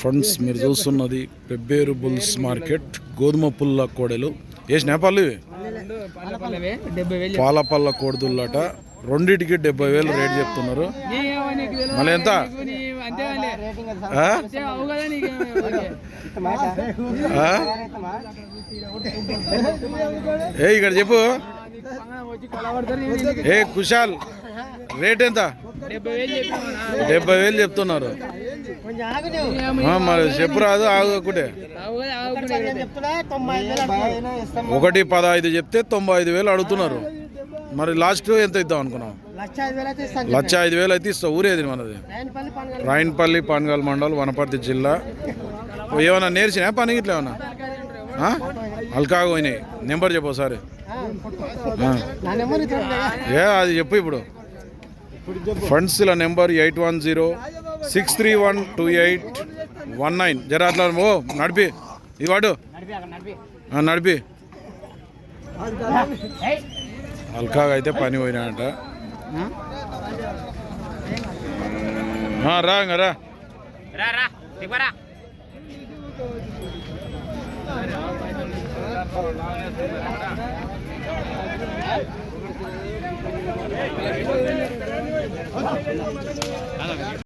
Friends మీరు చూస్తున్నది Pebbair bulls market గోధుమ పుల్ల కోడెలు. ఏ నేపాలు పాలపల్ల కోడిదుల్లట రెండిటికి డెబ్బై వేలు రేట్ చెప్తున్నారు. మళ్ళీ ఎంత? ఆ? ఏ ఇక్కడ చెప్పు. ఏ కుశాల్ రేట్ ఎంత? డెబ్బై వేలు చెప్తున్నారు. మరి చెప్పు రాదు ఆగకుంటే. ఒకటి పదహైదు చెప్తే తొంభై ఐదు వేలు అడుగుతున్నారు. మరి లాస్ట్ ఎంత ఇద్దాం అనుకున్నాం లక్ష ఐదు వేలు అయితే ఇస్తావు. ఊరేది మనది? రాయన్పల్లి పాన్గల్ మండల్ వనపర్తి జిల్లా. ఓ, ఏమన్నా నేర్చినా? పని ఇట్లా ఏమన్నా? అల్కాగా పోయినాయి. నెంబర్ చెప్పు ఒకసారి. ఆ. ఏ అది చెప్పు ఇప్పుడు. ఫండ్స్ ఇలా number eight one zero six three one two eight one nine. జర అట్లా ఓ నడిపి. ఇది వాడు. నడిపి. అల్కాగా అయితే పని పోయినాయంట రా ఇంక రా.